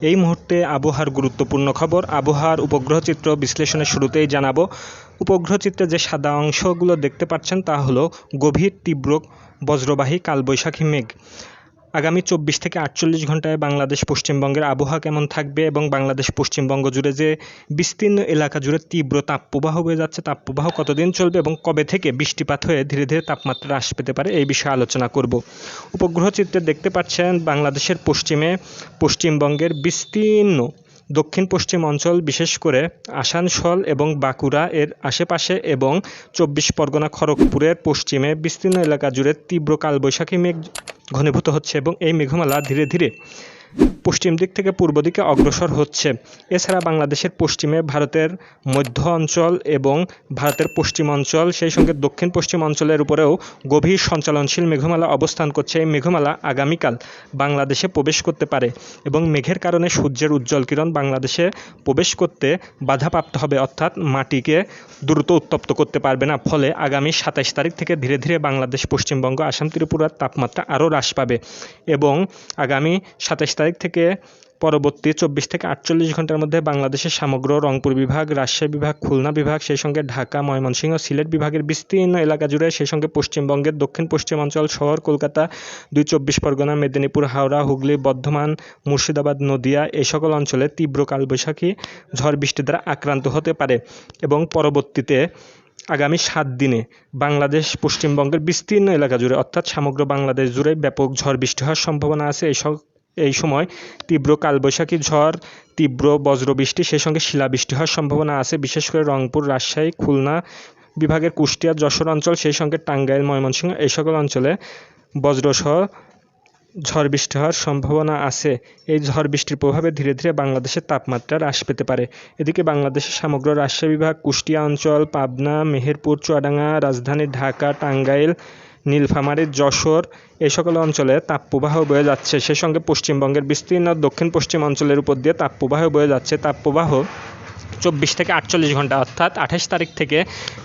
এই মুহূর্তে আবহাওয়ার গুরুত্বপূর্ণ খবর। আবহাওয়ার উপগ্রহ চিত্র বিশ্লেষণের শুরুতেই জানাব। উপগ্রহ চিত্রে যে সাদা অংশগুলো দেখতে পাচ্ছেন, তা হলো গভীর, তীব্র, বজ্রবাহী, কালবৈশাখী মেঘ। আগামী চব্বিশ থেকে আটচল্লিশ ঘন্টায় বাংলাদেশ পশ্চিমবঙ্গের আবহাওয়া কেমন থাকবে এবং বাংলাদেশ পশ্চিমবঙ্গ জুড়ে যে বিস্তীর্ণ এলাকা জুড়ে তীব্র তাপপ্রবাহ হয়ে যাচ্ছে, তাপপ্রবাহ কতদিন চলবে এবং কবে থেকে বৃষ্টিপাত হয়ে ধীরে ধীরে তাপমাত্রা হ্রাস পেতে পারে এই বিষয়ে আলোচনা করব। উপগ্রহ চিত্রে দেখতে পাচ্ছেন বাংলাদেশের পশ্চিমে পশ্চিমবঙ্গের বিস্তীর্ণ দক্ষিণ পশ্চিম অঞ্চল, বিশেষ করে আসানসোল এবং বাঁকুড়া এর আশেপাশে এবং চব্বিশ পরগনা খড়গপুরের পশ্চিমে বিস্তীর্ণ এলাকা জুড়ে তীব্র কালবৈশাখী মেঘ ঘনীভূত হচ্ছে এবং এই মেঘমালা ধীরে ধীরে পশ্চিম দিক থেকে পূর্ব দিকে অগ্রসর হচ্ছে। এছাড়া বাংলাদেশের পশ্চিমে ভারতের মধ্য অঞ্চল এবং ভারতের পশ্চিম অঞ্চল, সেই সঙ্গে দক্ষিণ পশ্চিম অঞ্চলের উপরেও গভীর সঞ্চালনশীল মেঘমালা অবস্থান করছে এই মেঘমালা আগামীকাল বাংলাদেশে প্রবেশ করতে পারে এবং মেঘের কারণে সূর্যের উজ্জ্বল কিরণ বাংলাদেশে প্রবেশ করতে বাধাপ্রাপ্ত হবে, অর্থাৎ মাটিকে দ্রুত উত্তপ্ত করতে পারবে না। ফলে আগামী সাতাইশ তারিখ থেকে ধীরে ধীরে বাংলাদেশ পশ্চিমবঙ্গ, আসাম, ত্রিপুরার তাপমাত্রা আরও হ্রাস পাবে এবং আগামী সাতাইশ তারিখ থেকে পরবর্তী চব্বিশ থেকে আটচল্লিশ ঘণ্টার মধ্যে বাংলাদেশের সমগ্র রংপুর বিভাগ, রাজশাহী বিভাগ, খুলনা বিভাগ, সেই সঙ্গে ঢাকা, ময়মনসিংহ, সিলেট বিভাগের বিস্তীর্ণ এলাকা জুড়ে সেই সঙ্গে পশ্চিমবঙ্গের দক্ষিণ পশ্চিমাঞ্চল শহর, কলকাতা, দুই চব্বিশ পরগনা, মেদিনীপুর, হাওড়া, হুগলি, বর্ধমান, মুর্শিদাবাদ, নদিয়া এই সকল অঞ্চলে তীব্র কালবৈশাখী ঝড় বৃষ্টি দ্বারা আক্রান্ত হতে পারে এবং পরবর্তীতে আগামী সাত দিনে বাংলাদেশ পশ্চিমবঙ্গের বিস্তীর্ণ এলাকা জুড়ে অর্থাৎ সমগ্র বাংলাদেশ জুড়ে ব্যাপক ঝড় বৃষ্টি হওয়ার সম্ভাবনা আছে। এই এই সময় তীব্র কালবৈশাখী ঝড়, তীব্র বজ্রবৃষ্টি, সেই সঙ্গে শিলাবৃষ্টি হওয়ার সম্ভাবনা আছে। বিশেষ করে রংপুর, রাজশাহী, খুলনা বিভাগের কুষ্টিয়া, যশোর অঞ্চল, সেই সঙ্গে টাঙ্গাইল, ময়মনসিংহ এই সকল অঞ্চলে বজ্রসহ ঝড় বৃষ্টি হওয়ার সম্ভাবনা আছে। এই ঝড় বৃষ্টির প্রভাবে ধীরে ধীরে বাংলাদেশের তাপমাত্রা হ্রাস পেতে পারে। এদিকে বাংলাদেশের সমগ্র রাজশাহী বিভাগ, কুষ্টিয়া অঞ্চল, পাবনা, মেহেরপুর, চুয়াডাঙ্গা, রাজধানী ঢাকা, টাঙ্গাইল নীলফামারী, যশোর এ সকল অঞ্চলে তাপপ্রবাহ বয়ে যাচ্ছে। সেই সঙ্গে পশ্চিমবঙ্গের বিস্তীর্ণ দক্ষিণ পশ্চিম অঞ্চলের উপর দিয়ে তাপপ্রবাহ বয়ে যাচ্ছে। তাপপ্রবাহ চব্বিশ থেকে আটচল্লিশ ঘণ্টা, অর্থাৎ আঠাশ তারিখ থেকে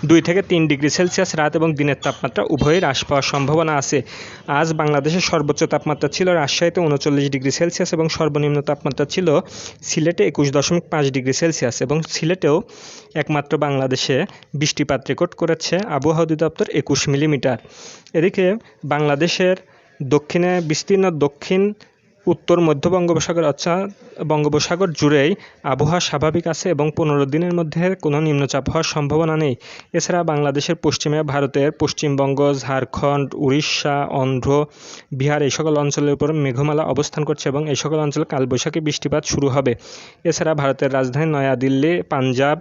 দুই থেকে তিন ডিগ্রি সেলসিয়াস রাত এবং দিনের তাপমাত্রা উভয়ই হ্রাস পাওয়ার সম্ভাবনা আছে। আজ বাংলাদেশের সর্বোচ্চ তাপমাত্রা ছিল রাজশাহীতে উনচল্লিশ ডিগ্রি সেলসিয়াস এবং সর্বনিম্ন তাপমাত্রা ছিল সিলেটে একুশ দশমিক পাঁচ ডিগ্রি সেলসিয়াস এবং সিলেটেও একমাত্র বাংলাদেশে বৃষ্টিপাত রেকর্ড করেছে আবহাওয়া অধিদপ্তর একুশ মিলিমিটার। এদিকে বাংলাদেশের দক্ষিণে, বিস্তীর্ণ দক্ষিণ উত্তর মধ্য বঙ্গোপসাগর অর্থাৎ বঙ্গোপসাগর জুড়েই আবহাওয়া স্বাভাবিক আছে এবং পনেরো দিনের মধ্যে কোনো নিম্নচাপ হওয়ার সম্ভাবনা নেই। এছাড়া বাংলাদেশের পশ্চিমে ভারতের পশ্চিমবঙ্গ, ঝাড়খণ্ড, উড়িষ্যা, অন্ধ্র, বিহার এই সকল অঞ্চলের উপর মেঘমালা অবস্থান করছে এবং এই সকল অঞ্চলে কালবৈশাখী বৃষ্টিপাত শুরু হবে। এছাড়া ভারতের রাজধানী নয়াদিল্লি, পাঞ্জাব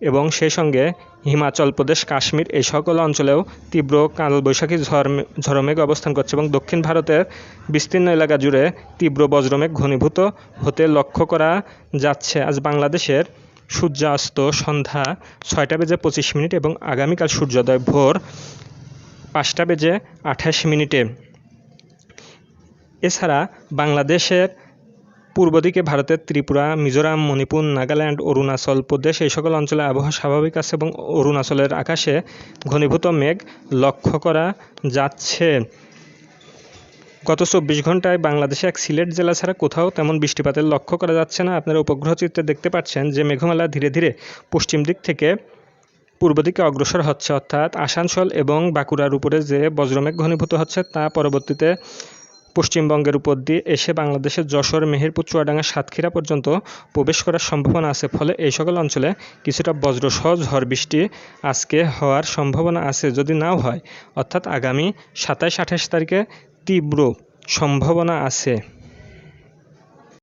এবং সেই সঙ্গে হিমাচল প্রদেশ, কাশ্মীর এই সকল অঞ্চলেও তীব্র কালবৈশাখী ঝড়, ঝড়মেঘ অবস্থান করছে এবং দক্ষিণ ভারতের বিস্তীর্ণ এলাকা জুড়ে তীব্র বজ্রমেঘ ঘনীভূত হতে লক্ষ্য করা যাচ্ছে। আজ বাংলাদেশের সূর্যাস্ত সন্ধ্যা ছয়টা বেজে পঁচিশ মিনিট এবং আগামীকাল সূর্যোদয় ভোর পাঁচটা বেজে আঠাশ মিনিটে। এছাড়া বাংলাদেশের পূর্ব দিকে ভারতের ত্রিপুরা, মিজোরাম, মণিপুর, নাগাল্যান্ড, অরুণাচল প্রদেশ এই সকল অঞ্চলে আবহাওয়া স্বাভাবিক আছে এবং অরুণাচলের আকাশে ঘনীভূত মেঘ লক্ষ্য করা যাচ্ছে। গত চব্বিশ ঘন্টায় বাংলাদেশে এক সিলেট জেলা ছাড়া কোথাও তেমন বৃষ্টিপাতের লক্ষ্য করা যাচ্ছে না। আপনারা উপগ্রহ চিত্রে দেখতে পাচ্ছেন যে মেঘমালা ধীরে ধীরে পশ্চিম দিক থেকে পূর্ব দিকে অগ্রসর হচ্ছে। অর্থাৎ আসানসোল এবং বাঁকুড়ার উপরে যে বজ্রমেঘ ঘনীভূত হচ্ছে তা পরবর্তীতে পশ্চিমবঙ্গের উপর দিয়ে এসে বাংলাদেশের যশোর, মেহেরপুর, চুয়াডাঙ্গা, সাতক্ষীরা পর্যন্ত প্রবেশ করার সম্ভাবনা আছে। ফলে এই সকল অঞ্চলে কিছুটা বজ্রসহ ঝড় বৃষ্টি আজকে হওয়ার সম্ভাবনা আছে। যদি নাও হয়, অর্থাৎ আগামী সাতাশ আঠাশ তারিখে তীব্র সম্ভাবনা আছে।